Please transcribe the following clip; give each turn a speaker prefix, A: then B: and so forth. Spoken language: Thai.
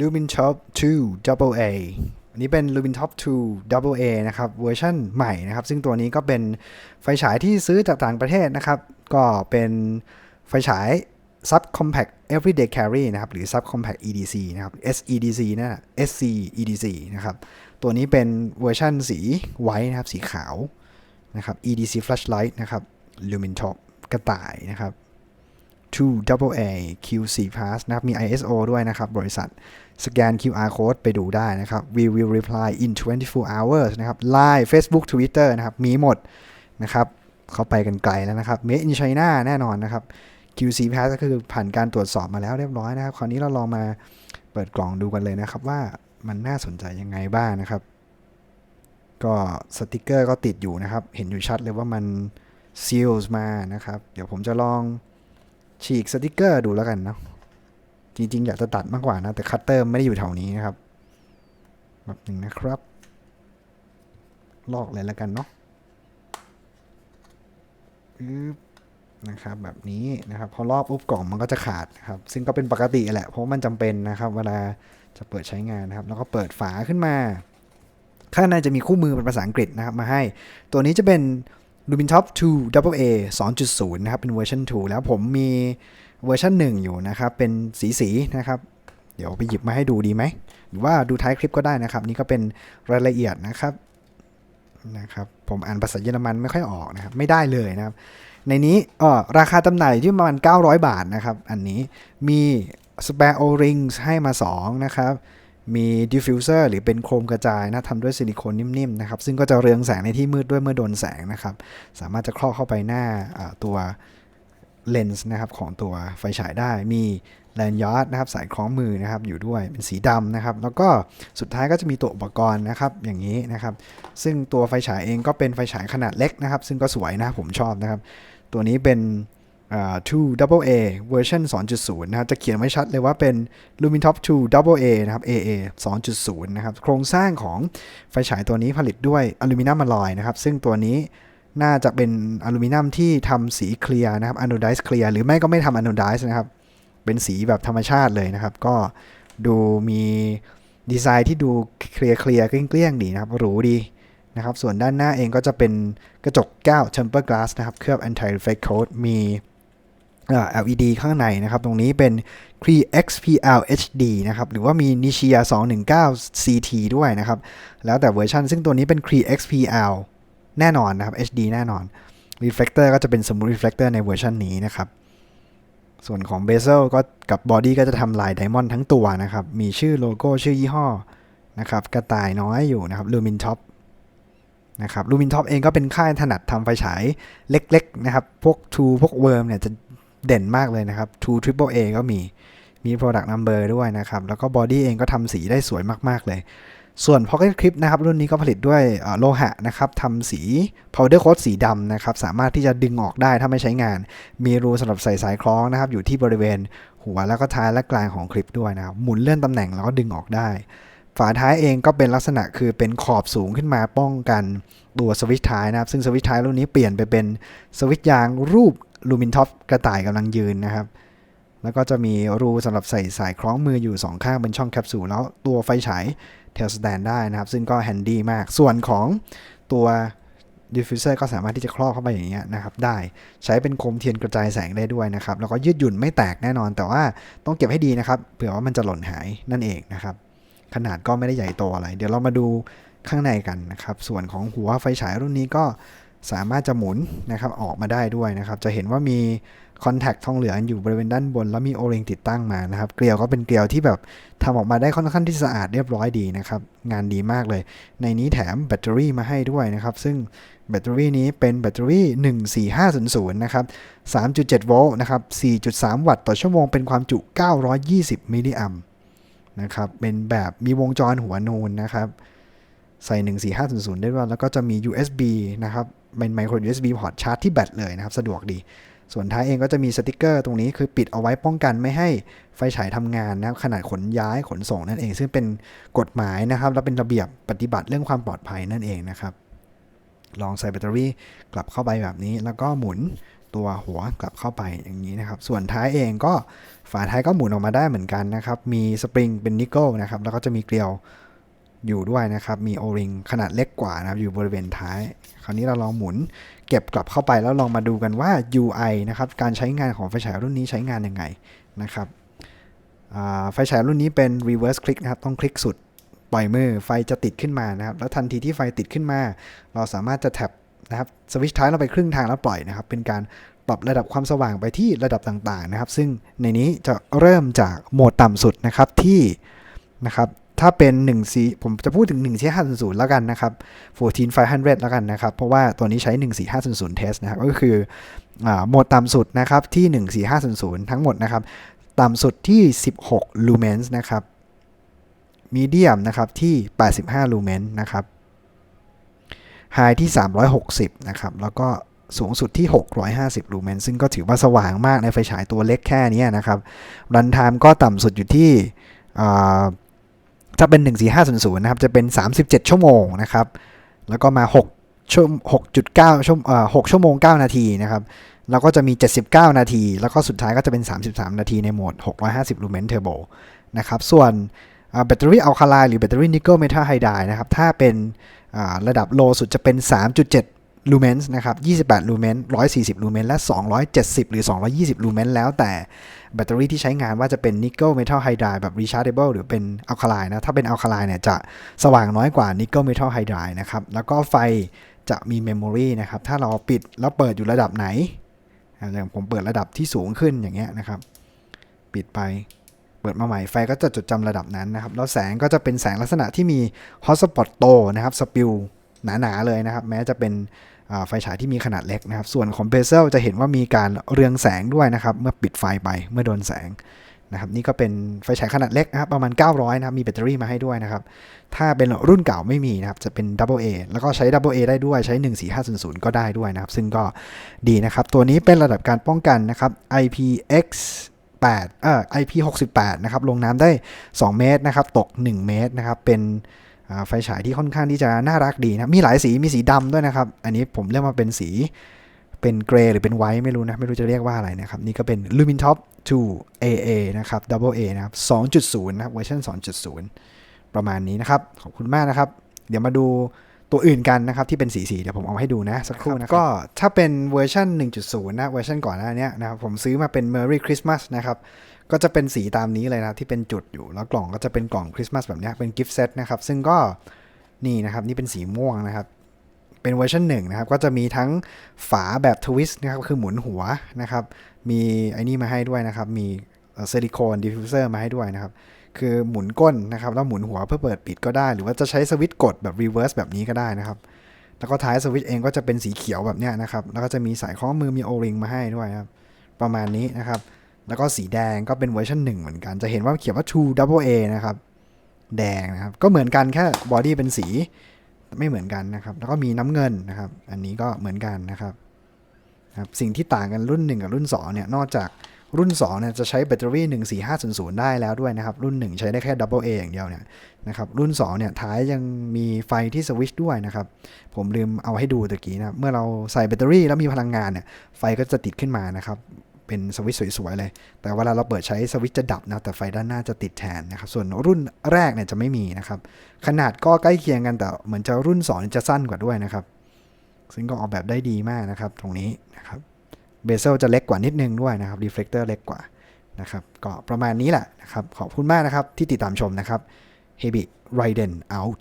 A: Lumintop 2 Double A อันนี้เป็น Lumintop 2 Double A นะครับเวอร์ชันใหม่นะครับ ซึ่งตัวนี้ก็เป็นไฟฉายที่ซื้อจากต่างประเทศนะครับ ก็เป็นไฟฉาย Sub Compact Everyday Carry นะครับ หรือ Sub Compact EDC นะครับ SEDC นะ SC EDC นะครับ ตัวนี้เป็นเวอร์ชันสีไว้นะครับ สีขาวนะครับ EDC Flashlight นะครับ Lumintop กระต่ายนะครับ 2 double A QC Pass นะครับ มี ISO ด้วยนะครับ บริษัท สแกน QR code ไปดูได้นะครับ we will reply in 24 hours นะครับ Line Facebook Twitter นะครับ มีหมดนะครับ เข้าไปกันไกลแล้วนะครับ Made in China แน่นอนนะครับ QC Pass ก็คือผ่านการตรวจสอบมาแล้วเรียบร้อยนะครับ คราวนี้เราลองมาเปิดกล่องดูกันเลยนะครับว่ามันน่าสนใจยังไงบ้างนะครับ ก็สติกเกอร์ก็ติดอยู่นะครับ เห็นอยู่ชัดเลยว่ามัน seals มานะครับ เดี๋ยวผมจะลอง ฉีกสติกเกอร์ดูแล้วกันเนาะจริง ๆ อยากจะตัดมากกว่านะ แต่คัตเตอร์ไม่ได้อยู่แถวนี้นะครับแบบหนึ่งนะครับ ลอกเลยแล้วกันเนาะอึ๊บนะครับแบบนี้นะครับ พอลอกปุ๊บกล่องมันก็จะขาดนะครับ ซึ่งก็เป็นปกติแหละเพราะมันจำเป็นนะครับ เวลาจะเปิดใช้งานนะครับ แล้วก็เปิดฝาขึ้นมา ข้างในจะมีคู่มือเป็นภาษาอังกฤษนะครับ มาให้ ตัวนี้จะเป็น Lumintop 2 Double A 2.0 นะครับ เป็นเวอร์ชัน2 แล้วผมมีเวอร์ชัน1 อยู่นะครับ เป็นสีสีนะครับ เดี๋ยวไปหยิบมาให้ดูดีไหม หรือว่าดูท้ายคลิปก็ได้นะครับ นี่ก็เป็นรายละเอียดนะครับนะครับ ผมอ่านภาษาเยอรมันไม่ค่อยออกนะครับ ไม่ได้เลยนะครับ ในนี้ออราคาจำหน่ายอยู่ที่ประมาณ 900 บาทนะครับ อันนี้มี spare o-rings ให้มา 2 นะครับ มีดิฟฟิวเซอร์หรือเป็นโครมกระจายนะทำด้วยซิลิโคนนิ่มๆนะครับ ซึ่งก็จะเรืองแสงในที่มืดด้วยเมื่อโดนแสงนะครับ สามารถจะครอบเข้าไปหน้าตัวเลนส์นะครับของตัวไฟฉายได้มีแลนยอร์ดนะครับสายคล้องมือนะครับอยู่ด้วยเป็นสีดำนะครับ แล้วก็สุดท้ายก็จะมีตัวอุปกรณ์นะครับอย่างนี้นะครับ ซึ่งตัวไฟฉายเองก็เป็นไฟฉายขนาดเล็กนะครับ ซึ่งก็สวยนะผมชอบนะครับ ตัวนี้เป็น 2 double A เวอร์ชัน2.0 นะครับ จะเขียนไว้ชัดเลยว่าเป็น lumitop 2 double A นะครับ AA 2.0 นะครับ โครงสร้างของไฟฉายตัวนี้ผลิตด้วยอลูมิเนียมอลลอยนะครับ ซึ่งตัวนี้น่าจะเป็นอลูมิเนียมที่ทำสีเคลียร์นะครับอ n น d i z e เคลียร์หรือไม่ก็ไม่ทำอ n น d i z e นะครับ เป็นสีแบบธรรมชาติเลยนะครับ ก็ดูมีดีไซน์ที่ดูเคลียร์เคลียร์เกลี้ยงๆดีนะครับ หรูดีนะครับ ส่วนด้านหน้าเองก็จะเป็นกระจกแก้ว temper glass นะครับ เคลือบ anti reflect coat มี LED ข้างในนะครับ ตรงนี้เป็น Cree XPL HD นะครับ หรือว่ามี Nishia 219 CT ด้วยนะครับ แล้วแต่เวอร์ชันซึ่งตัวนี้เป็น Cree XPL แน่นอนนะครับ HD แน่นอน Reflector ก็จะเป็น Smooth Reflector ในเวอร์ชันนี้นะครับ ส่วนของ Bezel ก็กับบอดี้ก็จะทำลายไดมอนด์ทั้งตัวนะครับ มีชื่อโลโก้ชื่อยี่ห้อนะครับกระต่ายน้อยอยู่นะครับ Lumintop นะครับ Lumintop เองก็เป็นค่ายถนัดทำไฟฉายเล็กๆนะครับ พวก True พวก Worm เนี่ยจะ เด่นมากเลยนะครับ True Triple A ก็มี มี Product Number ด้วยนะครับ แล้วก็บอดี้เองก็ทำสีได้สวยมากๆเลย ส่วน Pocket Clip นะครับ รุ่นนี้ก็ผลิตด้วยโลหะนะครับทำสี Powder Coat สีดำนะครับ สามารถที่จะดึงออกได้ถ้าไม่ใช้งาน มีรูสำหรับใส่สายคล้องนะครับ อยู่ที่บริเวณหัวแล้วก็ท้ายและกลางของคลิปด้วยนะครับ หมุนเลื่อนตำแหน่งแล้วก็ดึงออกได้ฝาท้ายเองก็เป็นลักษณะคือเป็นขอบสูงขึ้นมาป้องกันตัวสวิตช์ท้ายนะครับ ซึ่งสวิตช์ท้ายรุ่นนี้เปลี่ยนไปเป็นสวิตช์ยางรูป ลูมินท็อปกระต่ายกำลังยืนนะครับ แล้วก็จะมีรูสำหรับใส่สายคล้องมืออยู่ 2 ข้างเป็นช่องแคปซูลแล้วตัวไฟฉายเทลสแตนได้นะครับ ซึ่งก็แฮนดี้มาก ส่วนของตัวดิฟฟิวเซอร์ก็สามารถที่จะครอบเข้าไปอย่างเงี้ยนะครับได้ใช้เป็นโคมเทียนกระจายแสงได้ด้วยนะครับ แล้วก็ยืดหยุ่นไม่แตกแน่นอน แต่ว่าต้องเก็บให้ดีนะครับเผื่อว่ามันจะหล่นหายนั่นเองนะครับ ขนาดก็ไม่ได้ใหญ่โตอะไร เดี๋ยวเรามาดูข้างในกันนะครับ ส่วนของหัวไฟฉายรุ่นนี้ก็ สามารถจะหมุนนะครับออกมาได้ด้วยนะครับ จะเห็นว่ามีคอนแทคทองเหลืองอยู่บริเวณด้านบน แล้วมีโอเริงติดตั้งมานะครับ เกลียวก็เป็นเกลียวที่แบบทำออกมาได้ค่อนข้างที่สะอาดเรียบร้อยดีนะครับ งานดีมากเลย ในนี้แถมแบตเตอรี่มาให้ด้วยนะครับ ซึ่งแบตเตอรี่นี้เป็นแบตเตอรี่ 14500 นะครับ 3.7 โวลต์นะครับ 4.3 วัตต์ต่อชั่วโมงเป็นความจุ 920 มิลลิแอมนะครับ เป็นแบบมีวงจรหัวนูนนะครับ ใส่ 14500 ได้ด้วย แล้วก็จะมี USB นะครับ เป็นไมโคร USB พอร์ตชาร์จที่แบตเลยนะครับ สะดวกดี ส่วนท้ายเองก็จะมีสติกเกอร์ตรงนี้คือปิดเอาไว้ป้องกันไม่ให้ไฟฉายทำงานนะครับขนาดขนย้ายขนส่งนั่นเอง ซึ่งเป็นกฎหมายนะครับ และเป็นระเบียบปฏิบัติเรื่องความปลอดภัยนั่นเองนะครับ ลองใส่แบตเตอรี่กลับเข้าไปแบบนี้ แล้วก็หมุนตัวหัวกลับเข้าไปอย่างนี้นะครับ ส่วนท้ายเองก็ฝาท้ายก็หมุนออกมาได้เหมือนกันนะครับ มีสปริงเป็นนิกเกิลนะครับ แล้วก็จะมีเกลียว อยู่ด้วยนะครับ มีโอริงขนาดเล็กกว่านะครับ อยู่บริเวณท้าย คราวนี้เราลองหมุน เก็บกลับเข้าไปแล้วลองมาดูกันว่า UI นะครับ การใช้งานของไฟฉายรุ่นนี้ใช้งานยังไงนะครับไฟฉายรุ่นนี้เป็น reverse click นะครับ ต้องคลิกสุดปล่อยมือไฟจะติดขึ้นมานะครับ แล้วทันทีที่ไฟติดขึ้นมา เราสามารถจะแท็บนะครับสวิตช์ท้ายเราไปครึ่งทางแล้วปล่อยนะครับ เป็นการปรับระดับความสว่างไปที่ระดับต่างๆนะครับ ซึ่งในนี้จะเริ่มจากโหมดต่ำสุดนะครับที่นะครับ ถ้าเป็น1 4ผมจะพูดถึง1 4 5 0 0แล้วกันนะครับ14500 แล้วกันนะครับ เพราะว่าตัวนี้ใช้ 14500 test นะครับ ก็คือโหมดต่ำสุดนะครับที่ 14500 ทั้งหมดนะครับ ต่ำสุดที่ 16 lumens นะครับมีเดียมนะครับที่ 85ลูเมนนะครับไฮที่ 360 นะครับ แล้วก็สูงสุดที่ 650 ลูเมน ซึ่งก็ถือว่าสว่างมากในไฟฉายตัวเล็กแค่นี้นะครับ รันไทม์ก็ต่ำสุดอยู่ที่ ถ้าเป็น 14500 นะครับ จะเป็น 37 ชั่วโมงนะครับ แล้วก็มา6ชั่ว6.9ชั่วเอ่อ6ชั่วโมง 9 นาทีนะครับแล้วก็จะมี 79 นาที แล้วก็สุดท้ายก็จะเป็น 33 นาทีในโหมด 650 ลูเมนเทอร์โบนะครับ ส่วนแบตเตอรี่อัลคาไลหรือแบตเตอรี่นิกเกิลเมทัลไฮไดร์นะครับ ถ้าเป็นระดับโลสุดจะเป็น 3.7 ลูเมนส์นะครับ28ลูเมน140ลูเมนและ 270 หรือ 220ลูเมนแล้วแต่แบตเตอรี่ที่ใช้งานว่าจะเป็นนิกเกิลเมทัลไฮไดร์แบบ rechargeable หรือเป็นอัลคาไลน์นะ ถ้าเป็นอัลคาไลน์เนี่ยจะสว่างน้อยกว่านิกเกิลเมทัลไฮไดร์นะครับ แล้วก็ไฟจะมีเมมโมรีนะครับ ถ้าเราปิดแล้วเปิดอยู่ระดับไหนอ่าอย่างผมเปิดระดับที่สูงขึ้นอย่างเงี้ยนะครับ ปิดไปเปิดมาใหม่ไฟก็จะจดจำระดับนั้นนะครับ แล้วแสงก็จะเป็นแสงลักษณะที่มีฮอตสปอตโตนะครับสปิล หนาๆเลยนะครับ แม้จะเป็นไฟฉายที่มีขนาดเล็กนะครับ ส่วนของเบเซลจะเห็นว่ามีการเรืองแสงด้วยนะครับ เมื่อปิดไฟไปเมื่อโดนแสงนะครับนี่ก็เป็นไฟฉายขนาดเล็กนะครับประมาณ 900 นะครับมีแบตเตอรี่มาให้ด้วยนะครับ ถ้าเป็นรุ่นเก่าไม่มีนะครับ จะเป็น Double A แล้วก็ใช้ Double A ได้ด้วยใช้ 14500 ก็ได้ด้วยนะครับ ซึ่งก็ดีนะครับ ตัวนี้เป็นระดับการป้องกันนะครับ IPX 8เอ่อ IP 68 นะครับลงน้ำได้ 2 เมตรนะครับ ตก 1 เมตรนะครับ เป็น ไฟฉายที่ค่อนข้างที่จะน่ารักดีนะมีหลายสีมีสีดำด้วยนะครับ อันนี้ผมเรียกมาเป็นสีเป็นเกรย์หรือเป็นไวท์ไม่รู้นะ ไม่รู้จะเรียกว่าอะไรนะครับ นี่ก็เป็น Lumintop 2 AA นะครับ Double A นะครับ2.0 นะครับเวอร์ชัน2.0 ประมาณนี้นะครับ ขอบคุณมากนะครับ เดี๋ยวมาดูตัวอื่นกันนะครับ ที่เป็นสีสีเดี๋ยวผมเอาให้ดูนะ สักครู่นะครับก็ถ้าเป็นเวอร์ชัน1.0 นะ เวอร์ชันก่อนหน้าเนี้ยนะครับ ผมซื้อมาเป็น Merry Christmas นะครับ ก็จะเป็นสีตามนี้เลยนะที่เป็นจุดอยู่ แล้วกล่องก็จะเป็นกล่องคริสต์มาสแบบนี้เป็นกิฟต์เซตนะครับ ซึ่งก็นี่นะครับนี่เป็นสีม่วงนะครับ เป็นเวอร์ชันหนึ่งนะครับ ก็จะมีทั้งฝาแบบทวิสต์นะครับคือหมุนหัวนะครับ มีไอ้นี่มาให้ด้วยนะครับ มีซิลิโคนดิฟฟิวเซอร์มาให้ด้วยนะครับ คือหมุนก้นนะครับแล้วหมุนหัวเพื่อเปิดปิดก็ได้ หรือว่าจะใช้สวิตช์กดแบบรีเวิร์สแบบนี้ก็ได้นะครับแล้วก็ท้ายสวิตช์เองก็จะเป็นสีเขียวแบบเนี้ยนะครับ แล้วก็จะมีสายข้อมือมีโอริงมาให้ด้วยครับ ประมาณนี้นะครับ แล้วก็สีแดงก็เป็นเวอร์ชันหนึ่งเหมือนกัน จะเห็นว่าเขียนว่า True Double A นะครับ แดงนะครับ ก็เหมือนกันแค่บอดี้เป็นสีไม่เหมือนกันนะครับ แล้วก็มีน้ำเงินนะครับ อันนี้ก็เหมือนกันนะครับครับ สิ่งที่ต่างกันรุ่น 1 กับรุ่น2เนี่ย นอกจากรุ่น2เนี่ยจะใช้แบตเตอรี่ 14500 ได้แล้วด้วยนะครับ รุ่น 1 ใช้ได้แค่ Double A อย่างเดียวเนี่ยนะครับ รุ่น2เนี่ยท้ายยังมีไฟที่สวิตช์ด้วยนะครับ ผมลืมเอาให้ดูตะกี้นะครับ เมื่อเราใส่แบตเตอรี่แล้วมีพลังงานเนี่ย ไฟก็จะติดขึ้นมานะครับ เป็นสวิตช์สวยๆเลย แต่เวลาเราเปิดใช้สวิตช์จะดับนะ แต่ไฟด้านหน้าจะติดแทนนะครับ ส่วนรุ่นแรกเนี่ยจะไม่มีนะครับ ขนาดก็ใกล้เคียงกันแต่เหมือนจะรุ่น 2 จะสั้นกว่าด้วยนะครับ ซึ่งก็ออกแบบได้ดีมากนะครับ ตรงนี้นะครับ เบเซลจะเล็กกว่านิดนึงด้วยนะครับ รีเฟล e เตอร์เล็กกว่านะครับ ก็ประมาณนี้แหละนะครับ ขอบคุณมากนะครับที่ติดตามชมนะครับ h e b y Raiden out